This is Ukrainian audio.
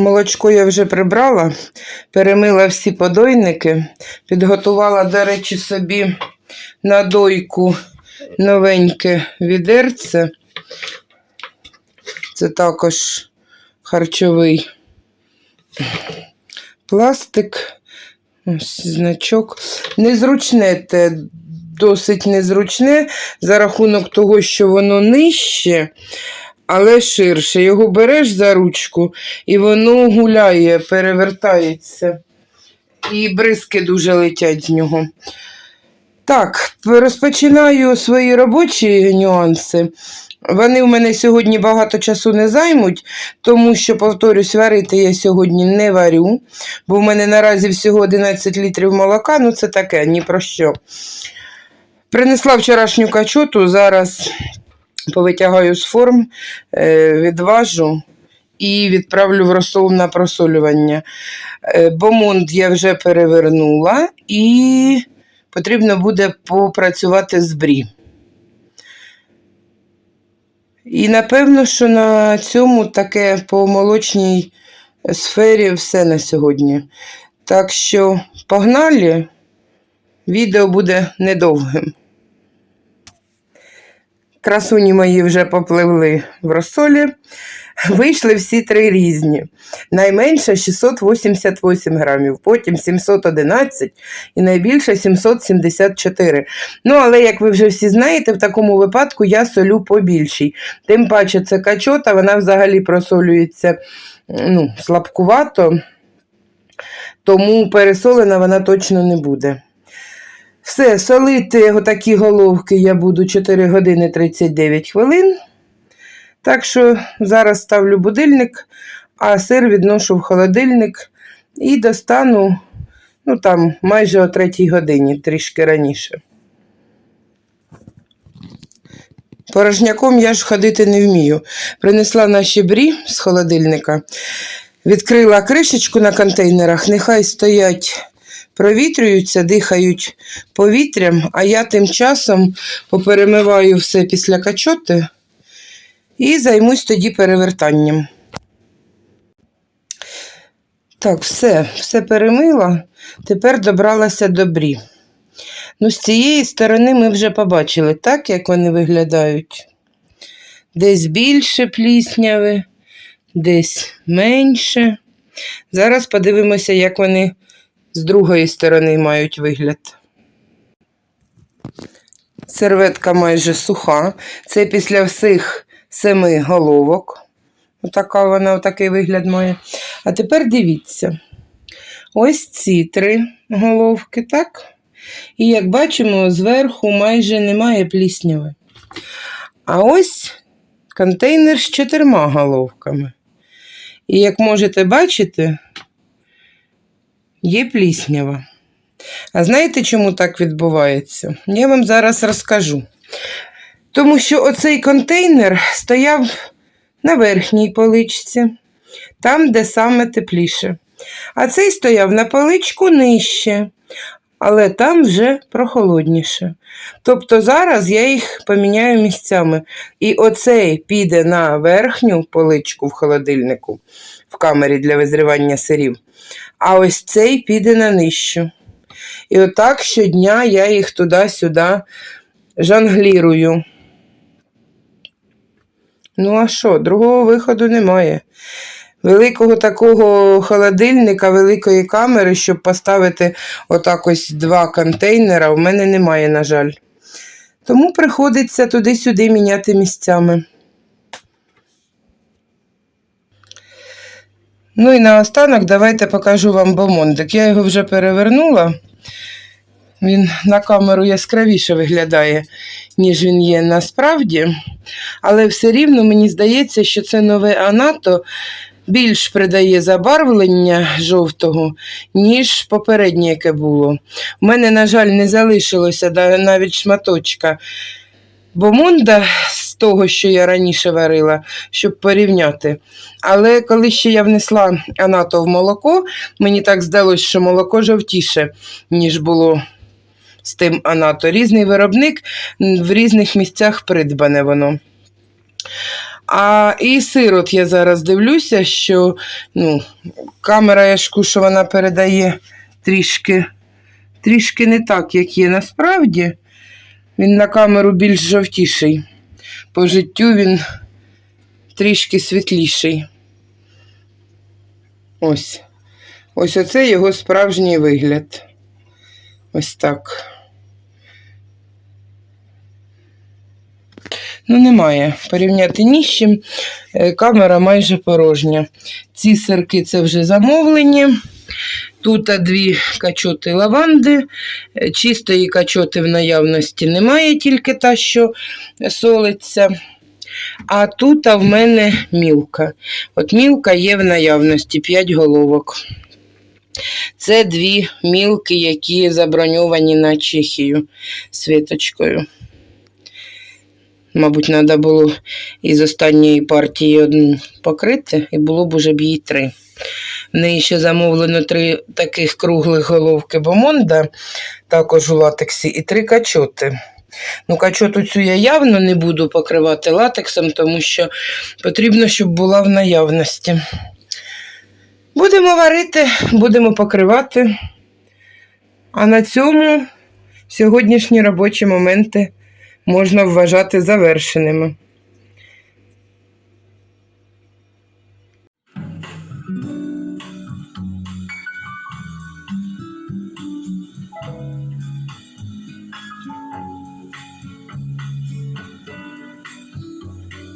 Молочко я вже прибрала, перемила всі подойники, підготувала, до речі, собі на дойку новеньке відерце. Це також харчовий пластик, значок. Незручне те, досить незручне за рахунок того, що воно нижче, але ширше. Його береш за ручку і воно гуляє, перевертається. І бризки дуже летять з нього. Так, розпочинаю свої робочі нюанси. Вони у мене сьогодні багато часу не займуть, тому що, повторюсь, варити я сьогодні не варю, бо в мене наразі всього 11 літрів молока, ну це таке, ні про що. Принесла вчорашню качоту, зараз повитягаю з форм, е, відважу і відправлю в розсол на просолювання. Е, Бомонд я вже перевернула і потрібно буде попрацювати з брі. І напевно, що на цьому таке по молочній сфері все на сьогодні. Так що погнали, відео буде недовгим. Красуні мої вже попливли в розсолі. Вийшли всі три різні. Найменше 688 грамів, потім 711 і найбільше 774. Ну, але, як ви вже всі знаєте, в такому випадку я солю побільшій. Тим паче, це качота, вона взагалі просолюється ну, слабкувато, тому пересолена вона точно не буде. Все, солити отакі головки я буду 4 години 39 хвилин. Так що зараз ставлю будильник, а сир відношу в холодильник і достану ну, там, майже о 3 годині, трішки раніше. Порожняком я ж ходити не вмію. Принесла наші брі з холодильника, відкрила кришечку на контейнерах, нехай стоять провітрюються, дихають повітрям, а я тим часом поперемиваю все після качоти і займусь тоді перевертанням. Так, все, все перемила, тепер добралася до брі. Ну, з цієї сторони ми вже побачили, так, як вони виглядають. Десь більше плісняви, десь менше. Зараз подивимося, як вони з другої сторони мають вигляд. Серветка майже суха. Це після всіх семи головок. Отака вона, отакий вигляд має. А тепер дивіться. Ось ці три головки, так? І як бачимо, зверху майже немає плісняви. А ось контейнер з чотирма головками. І як можете бачити, є пліснява. А знаєте, чому так відбувається? Я вам зараз розкажу. Тому що оцей контейнер стояв на верхній поличці, там, де саме тепліше. А цей стояв на поличку нижче, але там вже прохолодніше. Тобто зараз я їх поміняю місцями. І оцей піде на верхню поличку в холодильнику в камері для визрівання сирів, а ось цей піде на нижчу. І отак щодня я їх туди-сюди жонглірую. Ну, а що, другого виходу немає. Великого такого холодильника, великої камери, щоб поставити отак ось два контейнера, в мене немає, на жаль. Тому приходиться туди-сюди міняти місцями. Ну і наостанок давайте покажу вам бомондик. Я його вже перевернула. Він на камеру яскравіше виглядає, ніж він є насправді. Але все рівно мені здається, що це нове анато більш придає забарвлення жовтого, ніж попереднє, яке було. У мене, на жаль, не залишилося навіть шматочка бомонда з того, що я раніше варила, щоб порівняти. Але коли ще я внесла анато в молоко, мені так здалося, що молоко жовтіше, ніж було з тим анато. Різний виробник в різних місцях придбане воно. А і сир, от я зараз дивлюся, що ну, камера, я ж що вона передає трішки, трішки не так, як є насправді. Він на камеру більш жовтіший. По життю він трішки світліший. Ось. Ось оце його справжній вигляд. Ось так. Ну, немає. Порівняти ні з чим. Е, Камера майже порожня. Ці сирки це вже замовлені. Тут дві качоти лаванди. Е, Чистої качоти в наявності немає, тільки та, що солиться. А тут в мене мілка. От мілка є в наявності 5 головок. Це дві мілки, які заброньовані на Чехію світочкою. Мабуть, треба було із останньої партії одну покрити, і було б уже б їй три. В неї ще замовлено три таких круглих головки бомонда, також у латексі, і три качоти. Ну, качоту цю я явно не буду покривати латексом, тому що потрібно, щоб була в наявності. Будемо варити, будемо покривати. А на цьому сьогоднішні робочі моменти можна вважати завершеними.